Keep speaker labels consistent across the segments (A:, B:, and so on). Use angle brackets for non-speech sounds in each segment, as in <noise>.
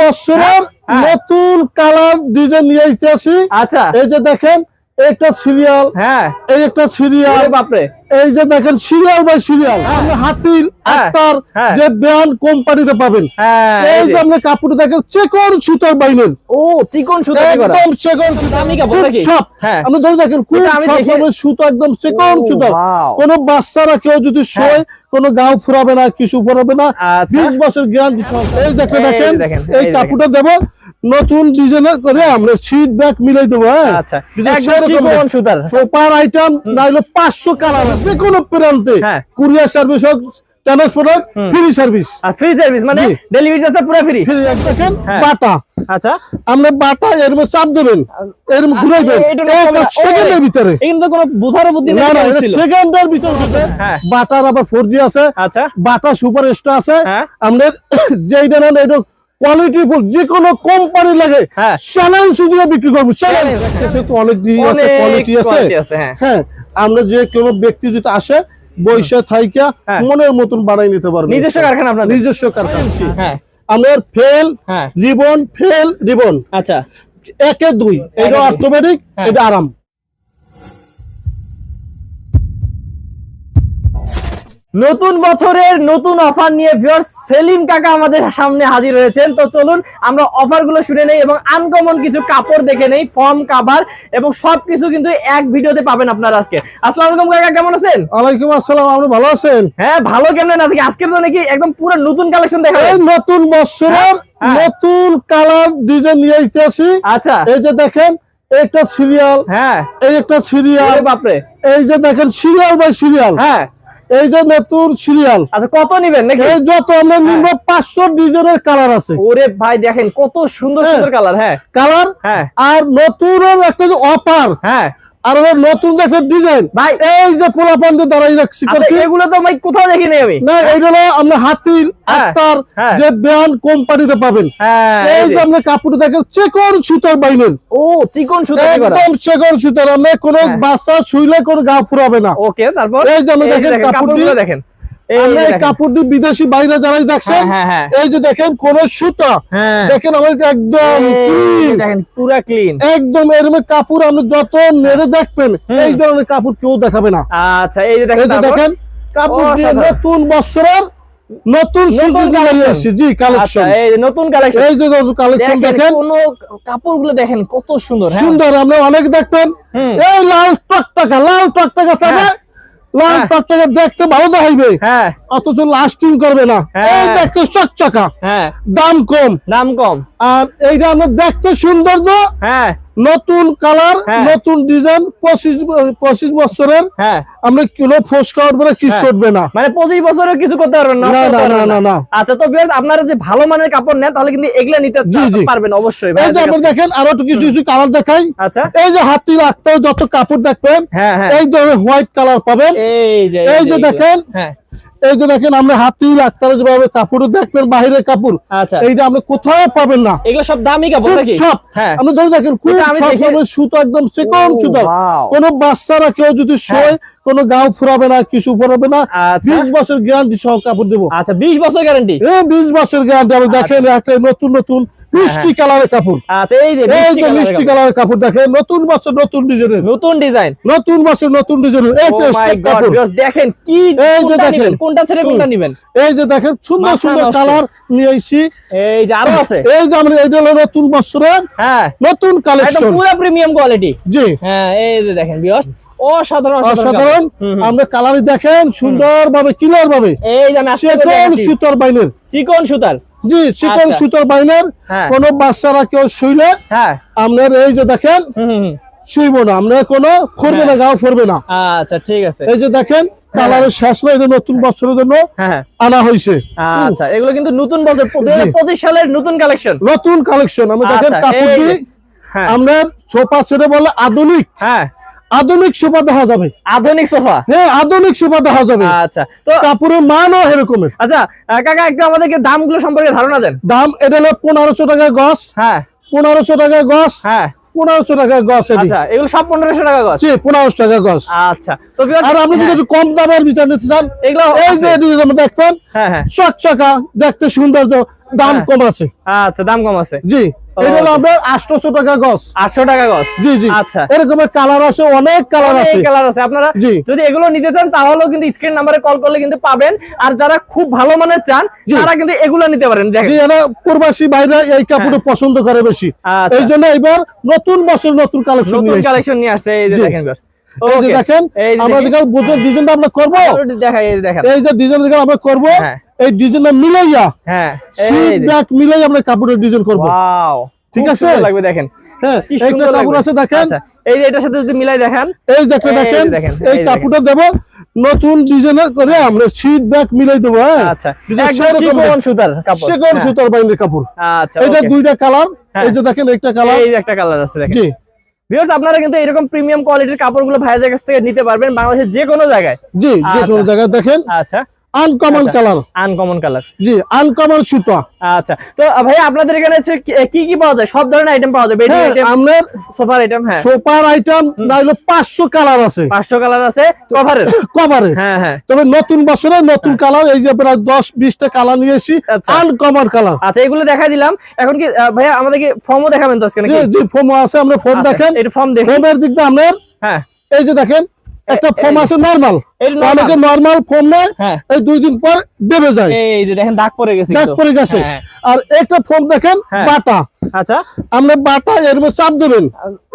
A: বছরের
B: হ্যাঁ।
A: নতুন কালার ডিজাইন নিয়ে আসি।
B: আচ্ছা।
A: এই যে দেখেন একটা সিরিয়াল
B: হ্যাঁ।
A: এই একটা সিরিয়াল
B: বাপরে।
A: এই যে দেখেন সিরিয়াল বাই সিরিয়াল হাতিল
B: হ্যাঁ,
A: আক্তার
B: হ্যাঁ।
A: যে ব্র্যান্ড কোম্পানিতে পাবেন।
B: হ্যাঁ
A: এই যে কাপড় দেখেন চেকন সুতার বাইনের।
B: ও চিকন সুতা
A: একদম চেকন সুতা? সব
B: হ্যাঁ।
A: আপনি ধরে দেখেন খুব সব সুতো একদম চেকন সুতা। কোন বাচ্চারা কেউ যদি শোয় কোনো গাও ফুরাবে না কিছু ফুরাবে না।
B: আচ্ছা।
A: বিশ বছর গ্যারান্টি এই দেখে দেখেন এই কাপড়টা দেবো। নতুন ডিজাইনের করে আমরা সিট ব্যাগ মিলাই দেবো হ্যাঁ?
B: আচ্ছা
A: কিন্তু
B: একদম
A: সেরকম
B: চিকন
A: না। সোপার আইটেম হলে পাঁচশো কালার আছে কোনো প্রান্তে।
B: হ্যাঁ।
A: কুরিয়ার সার্ভিস হোক ট্রান্সপোর্ট হোক ফ্রি সার্ভিস
B: আর ফ্রি সার্ভিস মানে
A: জি।
B: ডেলিভারি চার্জ পুরো ফ্রি
A: ফ্রি দেখেন
B: হ্যাঁ।
A: বাটা।
B: আচ্ছা।
A: আপনি বাটা এর মধ্যে চাপ দেবেন এরকম ঘুরাইবেন
B: এটা না কমে-
A: সেকেন্ডের ভিতরে।
B: এখানে কোনো বুদ্ধি
A: না
B: নেই
A: না সেকেন্ডের ভিতরে আছে
B: হ্যাঁ।
A: বাটার আবার আছে।
B: আচ্ছা।
A: বাটা সুপার স্টার আছে।
B: হ্যাঁ।
A: আমাদের <coughs> যেইটা নেন এটা কোয়ালিটি ফুল যে কোনো কোম্পানি লাগে
B: হ্যাঁ।
A: চ্যালেঞ্জ দিয়ে বিক্রি করব। সে আছে কোয়ালিটি আছে।
B: হ্যাঁ।
A: হ্যাঁ আমরা যে কোনো ব্যক্তি যদি আসে বৈশা থাইকা
B: হ্যাঁ।
A: মনের মতন বানাই নিতে পারবে।
B: নিজস্ব কারখানা আপনাদের?
A: নিজস্ব কারখানা
B: হ্যাঁ।
A: আমাদের ফেল রিবন ফেল রিবন
B: আচ্ছা।
A: একে দুই। এটা। অর্থোপেডিক
B: হ্যাঁ।
A: এটা আরাম।
B: নতুন বছরের নতুন অফার নিয়ে ভিউয়ার্স সেলিম কাকা আমাদের সামনে হাজির হয়েছেন। তো চলুন আমরা অফারগুলো শুনে নেই এবং আনকমন কিছু কাপড় দেখে নেই ফর্ম কাভার এবং সবকিছু কিন্তু এক ভিডিওতে পাবেন আপনারা আজকে। আসসালামু আলাইকুম কাকা কেমন আছেন?
A: ওয়ালাইকুম আসসালাম আপনি ভালো আছেন?
B: হ্যাঁ ভালো কেমন আজকে আজকের তো নাকি একদম পুরো নতুন কালেকশন দেখা
A: এই নতুন বছরের
B: হ্যাঁ।
A: নতুন কালার ডিজাইন নিয়ে আসতেছি
B: আচ্ছা।
A: এই যে দেখেন একটা সিরিয়াল
B: হ্যাঁ।
A: এই একটা সিরিয়াল
B: বাপরে।
A: এই যে দেখেন সিরিয়াল বাই সিরিয়াল
B: হ্যাঁ।
A: এই যে নতুন সিরিয়াল
B: আচ্ছা কত নিবেন নাকি?
A: এই যত আমরা নিব পাঁচশো ডিজাইনের কালার আছে।
B: ওরে ভাই দেখেন কত সুন্দর
A: হ্যাঁ।
B: সুন্দর কালার হ্যাঁ।
A: কালার
B: হ্যাঁ।
A: আর নতুন একটা অফার
B: হ্যাঁ।
A: আর হলো নতুন যে একটা ডিজাইন
B: ভাই।
A: এই যে পোলাপান্ডে দাঁড়াই রাখছি
B: এগুলো তো ভাই কোথাও দেখিনি আমি।
A: না এইটা আমরা হাতিল আক্তার। যে ব্র্যান্ড কোম্পানিতে পাবেন। এই যে। আমরা কাপড় দেখেন চেকন সুতার বাইনের।
B: ও চিকন সুতার
A: একদম চেকন সুতার আমরা কোনো
B: হ্যাঁ।
A: বাচ্চা শুইলে কোনো গা ফুরাবে না।
B: ওকে তারপর?
A: এই যে আমরা দেখেন কাপড়
B: কাপড়গুলো দেখেন।
A: আমরা এই
B: দেখেন।
A: বিদেশি বাইরে যারাই দেখছেন
B: হ্যাঁ, হ্যাঁ,
A: এই যে দেখেন কোন সুতা
B: হ্যাঁ।
A: দেখেন আমাদের একদম
B: এই যে
A: clean,
B: দেখেন পুরা ক্লিন
A: একদম এরকম কাপড় আপনি যত নেড়ে দেখবেন এই ধরনের কাপড় কেউ দেখাবে না।
B: আচ্ছা এই যে দেখেন
A: যে
B: তারপর?
A: দেখেন কাপড় নতুন বছরের জি
B: আচ্ছা
A: কালেকশন
B: এই নতুন কালেকশন
A: এই যে কালেকশন দেখেন
B: কোন কাপড়গুলো দেখেন কত সুন্দর
A: সুন্দর আপনি অনেক দেখবেন। এই লাল টকটকা লাল টকটকা চাবে। লাল
B: হ্যাঁ।
A: দেখতে ভালো দেখাইবে।
B: হ্যাঁ।
A: অথচ লাস্টিং করবে না।
B: হ্যাঁ।
A: এই দেখতে চকচকা।
B: হ্যাঁ।
A: দাম কম।
B: দাম কম।
A: আর এইটা আমরা দেখতে সৌন্দর্য।
B: হ্যাঁ।
A: নতুন কালার
B: হ্যাঁ।
A: নতুন ডিজাইন পঁচিশ পঁচিশ বছরের
B: হ্যাঁ
A: আমরা কিলো ফোসকা উঠবে না কিছু
B: হ্যাঁ।
A: উঠবে না
B: মানে পঁচিশ বছরেও কিছু করতে পারবেন না
A: না, না, না, না।
B: আচ্ছা তো বিয়ার্স আপনারা যে ভালো মানের কাপড় নেন তাহলে কিন্তু এগুলা নিতে। পারবেন অবশ্যই
A: এই যে
B: কাছে।
A: দেখেন আরও একটু কিছু কিছু কালার দেখাই
B: আচ্ছা
A: এই যে হাতি রাখতে যত কাপড় দেখবেন এই ধরনের হোয়াইট কালার পাবেন
B: এই যে
A: এই যে দেখেন
B: হ্যাঁ
A: এই যে দেখেন আমরা হাতি আক্তারে যেভাবে কাপড় দেখবেন বাহিরের কাপড়
B: আচ্ছা।
A: এইটা আপনি কোথাও পাবেন না।
B: এগুলো সব দামি কাপড় নাকি?
A: সব।
B: হ্যাঁ।
A: আপনি ধরে দেখেন খুব সব সুতো একদম চিকন সুতো। কোন বাচ্চারা কেউ যদি শোয় কোনো গাও ফুরাবে না কিছু ফুরাবে না
B: আচ্ছা।
A: বিশ বছর গ্যারান্টি সহ কাপড় দেবো।
B: আচ্ছা বিশ বছর গ্যারান্টি
A: এই বিশ বছর গ্যারান্টি আপনি দেখেন একটা নতুন নতুন মিষ্টি কালারের কাপড়।
B: আচ্ছা এই যে
A: এই
B: মিষ্টি
A: যে। কালারের কাপড় দেখেন নতুন বছর নতুন ডিজাইনের।
B: নতুন ডিজাইন।
A: নতুন বছর নতুন ডিজাইনের। এই তো স্টেপ
B: গড
A: কাপড়।
B: দেখেন কি
A: এই যে দেখেন।
B: কোনটা ছেড়ে কোনটা নিবেন?
A: এই যে দেখেন সুন্দর সুন্দর কালার নিয়ে আইছি।
B: এই যে আরও আছে।
A: এই যে আমরা এইটা হলো নতুন বছরের
B: হ্যাঁ।
A: নতুন কালেকশন
B: পুরো প্রিমিয়াম কোয়ালিটি
A: জি।
B: হ্যাঁ এই যে দেখেন বিয়স অসাধারণ
A: অসাধারণ। আমরা কালার দেখেন সুন্দর ভাবে ক্লিয়ার ভাবে
B: এই
A: চিকন সুতার বাইনের।
B: চিকন সুতার।
A: জি চিকন
B: আচ্ছা।
A: সুতার বাইনের।
B: হ্যাঁ।
A: কোন বাচ্চারা কেউ শুইলে
B: হ্যাঁ।
A: আপনার এই যে দেখেন। শুইব না। আপনার কোনো না গাও ফরবে না।
B: আচ্ছা ঠিক আছে।
A: এই যে দেখেন কালারের শেষ না এটা নতুন বছরের জন্য
B: হ্যাঁ হ্যাঁ।
A: আনা হয়েছে
B: আচ্ছা এগুলো কিন্তু নতুন বছর দুই পঁচিশ সালের নতুন কালেকশন
A: নতুন কালেকশন আমরা দেখেন
B: আচ্ছা,
A: কাপড় দিয়ে।
B: হ্যাঁ।
A: সোফা বলে আধুনিক।
B: হ্যাঁ।
A: আধুনিক সোফা দেখা যাবে।
B: আধুনিক সোফা?
A: হ্যাঁ আধুনিক সোফা দেখা যাবে।
B: আচ্ছা তো
A: কাপড়ের মানও এরকমের
B: আচ্ছা কাকা একটু আমাদেরকে দামগুলো সম্পর্কে ধারণা দেন।
A: দাম এটা হলো পনেরোশো টাকা গছ।
B: হ্যাঁ।
A: পনেরোশো টাকা গছ।
B: হ্যাঁ।
A: পনেরোশো টাকা গছ
B: আচ্ছা এগুলো সব পনেরোশো টাকা গজ
A: জি পনেরোশো টাকা গছ।
B: আচ্ছা তো
A: আর আপনি যদি
B: হ্যাঁ,
A: একটু কম দামের ভিতরে নিতে চান
B: এগুলো
A: এই যে এটি দেখবেন
B: হ্যাঁ হ্যাঁ।
A: চকচকা দেখতে সৌন্দর্য দাম
B: হ্যাঁ।
A: কম আছে।
B: আচ্ছা দাম কম আছে।
A: জি। এটা হলো. আপনার টাকা গছ
B: আটশো টাকা গজ।
A: জি জি।
B: আচ্ছা।
A: এরকমের কালার আছে অনেক কালার আছে।
B: কালার আছে। আপনারা যদি এগুলো নিতে চান তাহলেও কিন্তু স্ক্রিন নাম্বারে কল করলে কিন্তু পাবেন। আর যারা খুব ভালো মানের চান তারা কিন্তু এগুলো নিতে পারেন।
A: জি এরা প্রবাসী বাইরে এই কাপড় পছন্দ করে বেশি।
B: হ্যাঁ। আচ্ছা।
A: এই জন্য এবার নতুন বছর নতুন কালেকশন
B: কালেকশন নিয়ে আসছে। এই যে দেখেন।
A: এই যে দেখেন আমরা। যেখানে বুঝে ডিজাইনটা আমরা করব
B: এই যে দেখেন
A: এই যে ডিজাইন যেখানে আমরা করব
B: হ্যাঁ।
A: এই ডিজাইনটা মিলাইয়া
B: হ্যাঁ
A: সিট ব্যাক মিলাই আমরা কাপড়ের ডিজাইন করব
B: ওয়াও
A: ঠিক আছে?
B: লাগবে দেখেন
A: হ্যাঁ একটা কাপড় আছে দেখেন
B: আচ্ছা, এই যে এটার সাথে যদি মিলাই দেখেন
A: এই দেখেন
B: দেখেন,
A: এই কাপড়টা দেব নতুন ডিজাইনের করে আমরা সিট ব্যাক মিলাই দেবো হ্যাঁ
B: আচ্ছা চিকন সুতার কাপড় হ্যাঁ,
A: সুতার বাইনের কাপড়
B: আচ্ছা
A: এটা দুইটা কালার
B: হ্যাঁ।
A: এই যে দেখেন একটা কালার
B: এই যে একটা কালার আছে দেখেন
A: জি
B: ভিউয়ার্স আপনারা কিন্তু এরকম প্রিমিয়াম কোয়ালিটির কাপড়গুলো ভাইয়াদের কাছ থেকে নিতে পারবেন বাংলাদেশের যে কোনো জায়গায়।
A: জি যে কোনো
B: আচ্ছা।
A: জায়গায় দেখেন।
B: আচ্ছা।
A: আনকমন
B: আচ্ছা।
A: কালার
B: আনকমন কালার
A: জি আনকমন সুতা।
B: আচ্ছা তো ভাইয়া আপনাদের এখানে কি- কি কি পাওয়া যায়? সব ধরনের আইটেম পাওয়া যায়। বেডিং
A: হ্যাঁ
B: আইটেম
A: আপনার
B: সোফার আইটেম হ্যাঁ।
A: সোপার আইটেম না হলে পাঁচশো কালার আছে।
B: পাঁচশো কালার আছে কভারের
A: কভারে <coughs>
B: হ্যাঁ হ্যাঁ।
A: তবে নতুন বছরে নতুন কালার এই যে প্রায় দশ বিশটা কালার নিয়ে এসেছি
B: আচ্ছা।
A: আনকমন কালার
B: আচ্ছা এগুলো দেখাই দিলাম। এখন কি আহ, ভাইয়া আমাদেরকে ফর্মও দেখাবেন তো আজকে নাকি?
A: জি জি ফোম আছে আমরা ফোম
B: আচ্ছা,
A: দেখেন।
B: এটা ফর্ম দেখি।
A: ফোমের দিক দিয়ে আপনার
B: হ্যাঁ।
A: এই যে দেখেন একটা
B: যে।
A: আছে নর্মাল? অনেকে নর্মাল ফোম নেয়
B: হ্যাঁ।
A: এই দুই দিন পর দেবে যায়।
B: এই যে দেখেন দাগ পড়ে গেছে
A: দাগ পড়ে গেছে।
B: হ্যাঁ,
A: আর একটা ফোম দেখেন
B: হ্যাঁ।
A: বাটা।
B: আচ্ছা।
A: আপনি বাটা এর মধ্যে চাপ দেবেন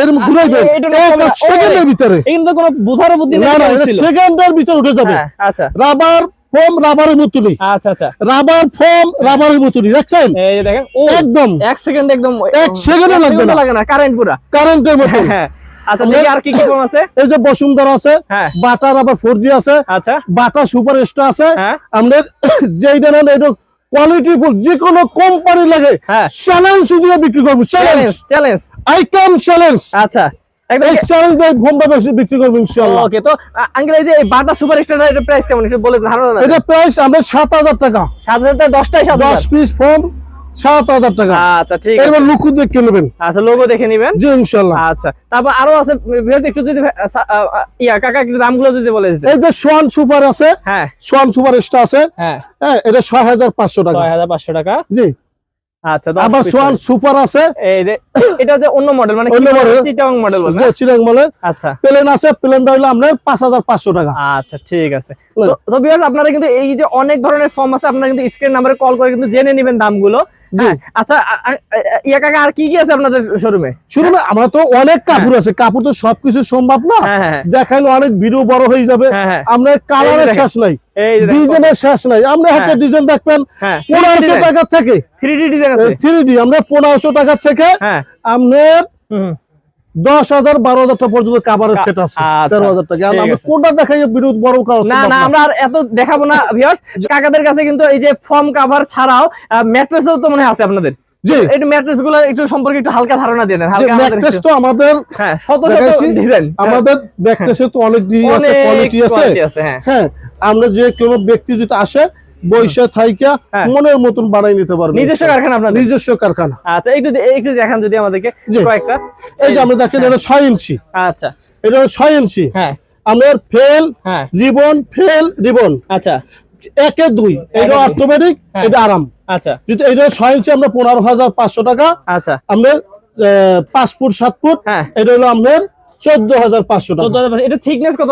A: এর ঘুরাইবেন
B: এটা না
A: এক
B: কমে-
A: সেকেন্ডের ভিতরে।
B: কিন্তু কোনো বুদ্ধি
A: না
B: নেই
A: না সেকেন্ডের ভিতরে উঠে যাবে।
B: হ্যাঁ আচ্ছা।
A: রাবার ফোম রাবারের মতনই।
B: আচ্ছা আচ্ছা।
A: রাবার ফোম রাবারের মতনই দেখছেন?
B: এই দেখেন ও
A: একদম।
B: এক সেকেন্ড একদম
A: এক সেকেন্ডও লাগবে না।
B: লাগে না কারেন্ট পুরা।
A: কারেন্টের
B: হ্যাঁ। আচ্ছা আর কি কি ফর্ম আছে।
A: এই যে বসুন্ধরা আছে বাটার আবার আছে
B: আচ্ছা।
A: বাটা সুপার স্টার আছে। আমাদের যেইটা নেন এটা কোয়ালিটি ফুল যে কোনো কোম্পানি লাগে চ্যালেঞ্জ দিয়ে বিক্রি করব চ্যালেঞ্জ
B: চ্যালেঞ্জ চ্যালেঞ্জ
A: আইকাম চ্যালেঞ্জ
B: আচ্ছা।
A: বিক্রি করব ইনশাল্লাহ
B: ওকে তো আঙ্কেল এই যে বাটা সুপার স্টার এর প্রাইস কেমন? একটু বলে ধারণা
A: এটা প্রাইস আমরা সাত হাজার টাকা। পিস ফোন সাত হাজার টাকা।
B: আচ্ছা ঠিক আছে।
A: এবার লুকু দেখে নেবেন।
B: আচ্ছা লোগো দেখে নিবেন?
A: জি
B: আচ্ছা তারপর আরও আছে ভিউয়ার্স একটু যদি ইয়া কাকা একটু দামগুলো যদি বলে দিতে
A: এই যে সোয়ান সুপার আছে
B: হ্যাঁ।
A: সোয়ান সুপার স্টার আছে
B: হ্যাঁ।
A: হ্যাঁ এটা ছয় হাজার পাঁচশো টাকা।
B: ছয় হাজার পাঁচশো টাকা।
A: জি।
B: আচ্ছা দশ
A: আবার সোয়ান সুপার আছে।
B: এই যে এটা অন্য মডেল মানে
A: অন্য model।
B: চিটাং মডেল বলে
A: চিরাংমলের
B: আচ্ছা।
A: প্লেন আছে প্লেনটা আপনার পাঁচ হাজার পাঁচশো টাকা।
B: আচ্ছা ঠিক আছে। তো আপনারা কিন্তু এই যে অনেক ধরনের ফর্ম আছে আপনারা কিন্তু স্ক্রিন নাম্বারে কল করে কিন্তু জেনে নেবেন দামগুলো। হ্যাঁ আচ্ছা ইয়া কাকা আর কি কি আছে আপনাদের শোরুমে
A: শুরু আমরা তো অনেক কাপড় আছে। কাপড় তো সবকিছু সম্ভব না।
B: হ্যাঁ হ্যাঁ
A: দেখাইলে অনেক ভিডিও বড় হয়ে যাবে।
B: হ্যাঁ হ্যাঁ।
A: আপনার কালারের শেষ নাই। ডিজাইনের শেষ নাই। আপনি একটা
B: হ্যাঁ।
A: ডিজাইন দেখবেন
B: হ্যাঁ
A: পনেরোশো টাকা থেকে।
B: 3D ডিজাইন
A: থ্রি ডি আমরা পনেরোশো টাকা থেকে
B: হ্যাঁ।
A: আপনার দশ হাজার বারো হাজার টাকা পর্যন্ত কাভারের
B: কা-
A: সেট আছে।
B: আচ্ছা,
A: তেরো হাজার টাকা। আর আমরা কোনটা দেখাই বিরোধ বড় কাজ
B: না না আমরা আর এত দেখাবো না কাকাদের কাছে কিন্তু এই যে ফর্ম কাভার ছাড়াও ম্যাট্রেসও তো মনে আছে আপনাদের।
A: জি।
B: একটু ম্যাট্রেসগুলো একটু সম্পর্কে একটু হালকা ধারণা দেন হালকা
A: ম্যাট্রেস তো আমাদের
B: হ্যাঁ শত শত ডিজাইন
A: আমাদের ব্যাকটেসে তো অনেক ডিগ্রি আছে কোয়ালিটি আছে।
B: হ্যাঁ।
A: হ্যাঁ আমরা যে কোনো ব্যক্তি যদি আসে বৈশা থাইকা
B: হ্যাঁ।
A: মনের মতন বানাই নিতে পারবে।
B: নিজস্ব কারখানা
A: নিজস্ব কারখানা।
B: আচ্ছা একটু একটু দেখান যদি আমাদেরকে কয়েকটা।
A: এই যে আমরা দেখেন এটা ছয় ইঞ্চি।
B: আচ্ছা।
A: এটা ছয় ইঞ্চি।
B: হ্যাঁ।
A: আমাদের ফেল
B: হ্যাঁ।
A: Ribbon fail ribbon.
B: আচ্ছা।
A: একে দুই। এটা। অর্থোপেডিক
B: হ্যাঁ।
A: এটা আরাম।
B: আচ্ছা।
A: যদি এটা ছয় ইঞ্চি আমরা পনেরো হাজার পাঁচশো টাকা
B: আচ্ছা।
A: আমাদের আহ, পাঁচ ফুট সাত ফুট
B: হ্যাঁ।
A: এটা হলো আমাদের চোদ্দ হাজার পাঁচশো টাকা।
B: এটা থিকনেস কত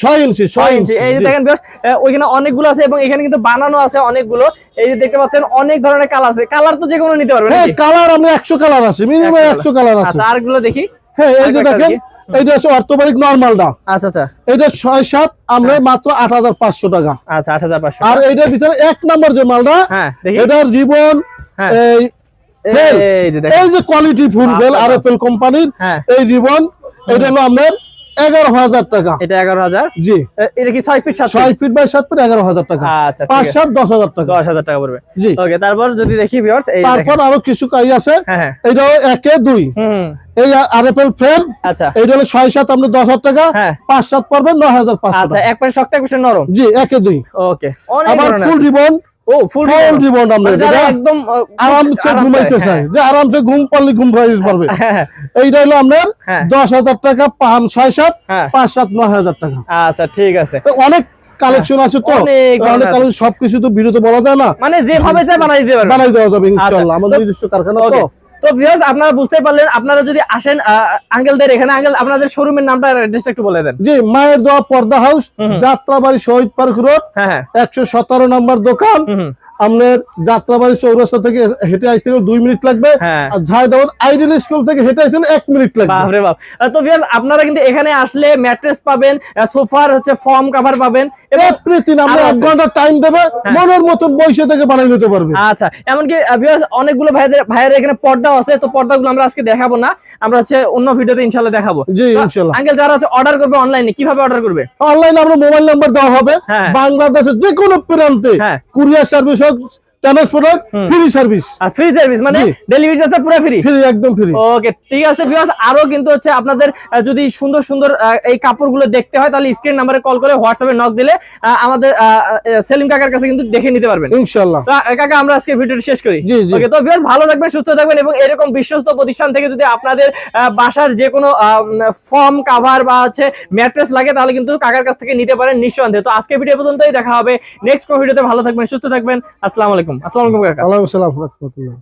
A: ছয় ইঞ্চি ছয় ইঞ্চি
B: ইঞ্চি। এই যে দেখেন বেশ ওইখানে অনেকগুলো আছে এবং এখানে কিন্তু বানানো আছে অনেকগুলো। এই যে দেখতে পাচ্ছেন অনেক ধরনের কালার আছে। কালার তো যে কোনো নিতে পারবেন
A: হ্যাঁ কালার আমরা একশো কালার আছে মিনিমাম একশো কালার আছে।
B: আচ্ছা আরগুলো দেখি।
A: হ্যাঁ এই যে দেখেন এইটা হচ্ছে অর্থোপেডিক নর্মালটা।
B: আচ্ছা আচ্ছা।
A: এটা ছয় সাত আমরা মাত্র আট হাজার পাঁচশো টাকা।
B: আচ্ছা আট হাজার পাঁচশো।
A: আর এইটার ভিতরে এক নম্বর যে মালটা
B: এটার জীবন
A: এটা
B: হ্যাঁ।
A: এই
B: এই যে
A: quality full bell R F L কোম্পানির
B: হ্যাঁ।
A: এই জীবন এটা হলো আপনার এগারো হাজার টাকা।
B: এটা এগারো হাজার?
A: জি।
B: এটা কি ছয় ফিট
A: ছয় ফিট বাই সাত ফিট এগারো হাজার টাকা।
B: আচ্ছা
A: পাঁচ সাত দশ হাজার টাকা।
B: দশ হাজার টাকা পড়বে।
A: জি।
B: ওকে তারপর যদি দেখি
A: তারপর আরও কিছু কাজ আছে?
B: হ্যাঁ হ্যাঁ।
A: একে দুই।
B: হুম
A: এই আর এফ এল ফ্রেম
B: আচ্ছা।
A: এইটা হলো ছয় সাত আপনার দশ হাজার টাকা।
B: হ্যাঁ।
A: পাঁচ সাত পড়বে নয় হাজার পাঁচশো
B: আচ্ছা এক পাশে শক্ত এক পাশে নরম।
A: জি একে দুই।
B: ওকে
A: আবার ফুল রিবন
B: ও ফুল
A: ফুল আমরা
B: একদম
A: আরামসে
B: আরামসে,
A: ঘুমাইতে
B: হ্যাঁ।
A: চাই যে আরামসে ঘুম পারলে ঘুম প্রাইস পারবে।
B: হ্যাঁ, হ্যাঁ,
A: এইটা হলো আপনার
B: হ্যাঁ।
A: দশ হাজার টাকা পাঁচ ছয় সাত
B: হ্যাঁ।
A: পাঁচ সাত নয় হাজার টাকা।
B: আচ্ছা ঠিক আছে।
A: অনেক কালেকশন আছে তো।
B: অনেক ধরনের
A: অনেক
B: আছে।
A: কালেকশন সবকিছু তো বিরত বলা যায় না।
B: মানে যেভাবে চাই বানাই দিতে পারবেন
A: বানাই দেওয়া যাবে ইনশাআল্লাহ
B: আচ্ছা,
A: আমাদের নিজস্ব কারখানা তো।
B: তো ভিউয়ার্স আপনারা বুঝতে পারলেন আপনারা যদি আসেন আঙ্কেলদের এখানে আঙ্গেল আপনাদের শোরুমের নামটা অ্যাড্রেসটা একটু বলে দেন।
A: জি মায়ের দোয়া পর্দা house Jatrabari Shahid Park Road
B: হ্যাঁ হ্যাঁ।
A: একশো সতেরো নম্বর দোকান। আপনার যাত্রাবাড়ি চৌরাস্তা থেকে হেঁটে আসতে গেলে দুই মিনিট লাগবে।
B: হ্যাঁ।
A: আর ঝায়দাবাদ আইডিয়াল স্কুল থেকে হেঁটে আসতে এক মিনিট লাগবে।
B: বাপরে বাপ। তো ভিউয়ার্স আপনারা কিন্তু এখানে আসলে ম্যাট্রেস পাবেন সোফার হচ্ছে ফর্ম কভার পাবেন।
A: এভরিথিং আমরা
B: আরও
A: ঘণ্টা টাইম দেবে মনের মতন বসে থেকে বানিয়ে নিতে পারবে।
B: আচ্ছা এমনকি ভিউয়ার্স অনেকগুলো ভাইদের ভাইয়ের এখানে পর্দা আছে তো পর্দাগুলো আমরা আজকে দেখাবো না। আমরা হচ্ছে অন্য ভিডিওতে ইনশাআল্লাহ দেখাবো।
A: জি ইনশাল্লাহ
B: আঙ্কেল যারা হচ্ছে অর্ডার করবে অনলাইনে কীভাবে অর্ডার করবে?
A: অনলাইনে আমরা মোবাইল নাম্বার দেওয়া হবে।
B: হ্যাঁ।
A: বাংলাদেশের যে কোনো প্রান্তে
B: হ্যাঁ।
A: কুরিয়ার সার্ভিস হোক ট্রান্সপোর্ট হোক ফ্রি সার্ভিস
B: আর ফ্রি সার্ভিস মানে ডেলিভারি চার্জটা পুরো ফ্রি
A: ফ্রি একদম ফ্রি
B: ওকে ঠিক আছে ভিউয়ার্স আরও কিন্তু হচ্ছে আপনাদের যদি সুন্দর সুন্দর এই কাপড়গুলো দেখতে হয় তাহলে স্ক্রিন নাম্বারে কল করে হোয়াটসঅ্যাপে নক দিলে আমাদের আহ, আহ, সেলিম কাকার কাছে কিন্তু দেখে নিতে পারবেন।
A: ইনশাল্লাহ
B: কাকা আমরা আজকে ভিডিওটি শেষ করি।
A: জি, জি।
B: ওকে তো ভিউয়ার্স ভালো থাকবেন সুস্থ থাকবেন এবং এরকম বিশ্বস্ত প্রতিষ্ঠান থেকে যদি আপনাদের বাসার যে কোনো ফর্ম কাভার বা হচ্ছে ম্যাট্রেস লাগে তাহলে কিন্তু কাকার কাছ থেকে নিতে পারেন নিঃসন্দেহে। তো আজকে ভিডিও পর্যন্তই দেখা হবে নেক্সট ভিডিওতে ভালো থাকবেন সুস্থ থাকবেন। আসসালামু আলাইকুম। আসসালামু আলাইকুম কাকা।
A: আলাইকুম সালাম রহমতুল্লাহ।